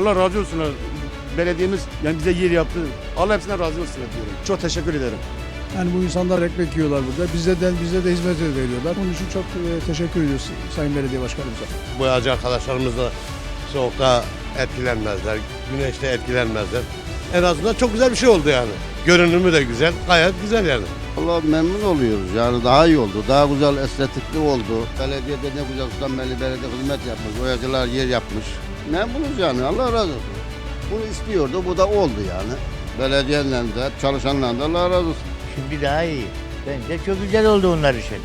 Allah razı olsun. Belediyemiz yani bize yer yaptı. Allah hepsine razı olsun diyorum. Çok teşekkür ederim. Yani bu insanlar ekmek yiyorlar burada. Bize de, bize de hizmet veriyorlar. Onun için çok e, teşekkür ediyoruz Sayın Belediye Başkanımıza. boyacı arkadaşlarımız da soğukta etkilenmezler, güneşte etkilenmezler. En azından çok güzel bir şey oldu yani. Görünümü de güzel, gayet güzel yani. Allah memnun oluyoruz yani daha iyi oldu. Daha güzel estetikli oldu. Belediyede ne güzel Sultanbeyli Belediye hizmet yapmış. Boyacılar yer yapmış. Memnunuz yani Allah razı olsun. Bunu istiyordu bu da oldu yani. Belediyeyle de çalışanlarla da Allah razı olsun. Şimdi daha iyi. Bence çok güzel oldu onlar için.